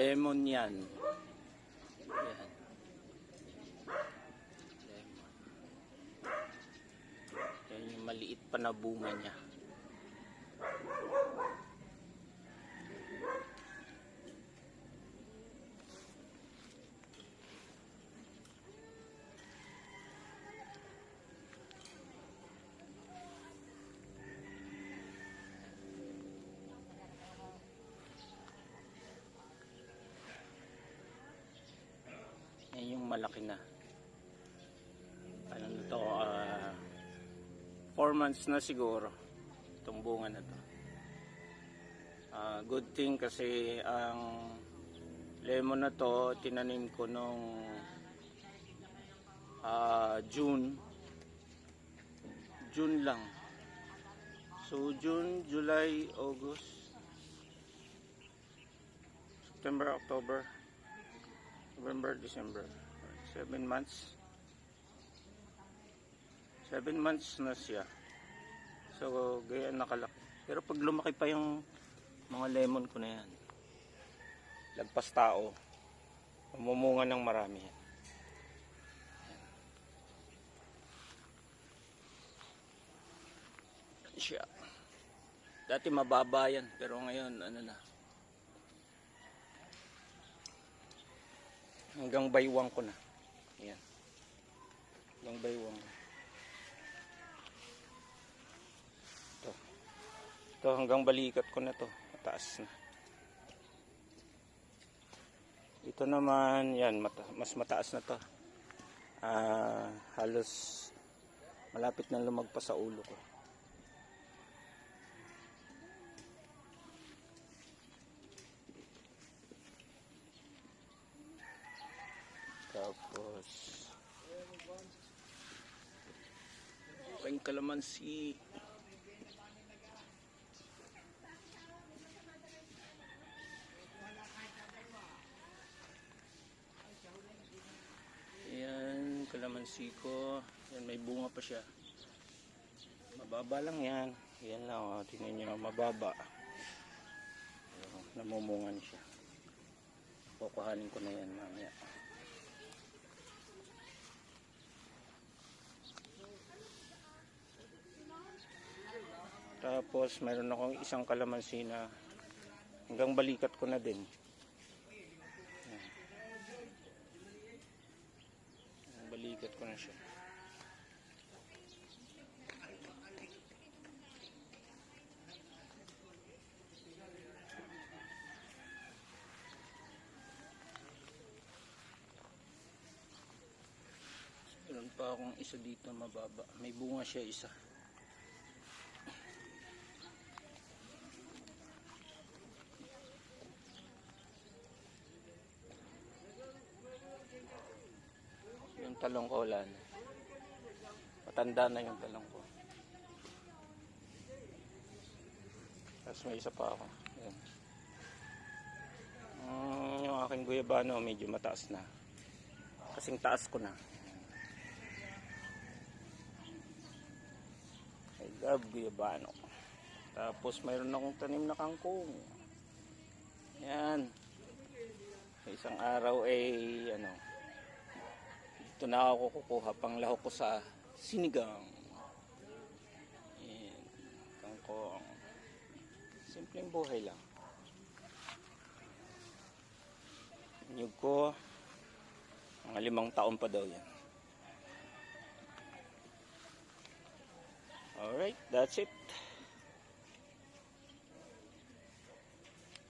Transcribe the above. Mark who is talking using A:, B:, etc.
A: Lemon yan. Yan. Lemon. Yan yung maliit pa na bunga niya. Yan yung malaki na. Ano na to? 4 months na siguro. Itong bunga na to. Ah, good thing kasi ang lemon na to tinanim ko nung ah, June. June lang. So June, July, August, September, October, November, December. Seven months. Seven months na siya. So, gaya nakalaki. Pero pag lumaki pa yung mga lemon ko na yan, lagpas tao, mamumunga ng marami. Yan siya. Dati mababa yan, pero ngayon, ano na, hanggang baywang ko na. Ayan. Hanggang baywang. Ito. Ito hanggang balikat ko na to. Mataas na. Ito naman, yan, mata mas mataas na to. Ah, halos malapit na lumagpas sa ulo ko. Tapos Pang kalamansi. Ayan, kalamansi ko. Yan, may bunga pa siya. Mababa lang yan. Yan lang, oh. tingnan nyo, mababa. Ayan, namumungan siya. Kukuhanin ko na yan mamaya. Tapos mayroon akong isang kalamansi na hanggang balikat ko na din. Balikat ko na siya. Meron pa akong isa dito mababa. May bunga siya isa. Yung talong ko wala na. Matanda na yung talong ko. Tapos may isa pa ako. Yan. Mm, yung aking guyabano medyo mataas na. Kasing taas ko na. I love guyabano. Tapos mayroon akong tanim na kangkong. Yan. Sa isang araw ay ano, ito na ako kukuha pang lahok ko sa sinigang. Yan. Kangkong. Simpleng buhay lang. Nyug ko, mga limang taon pa daw yan. Alright, that's it.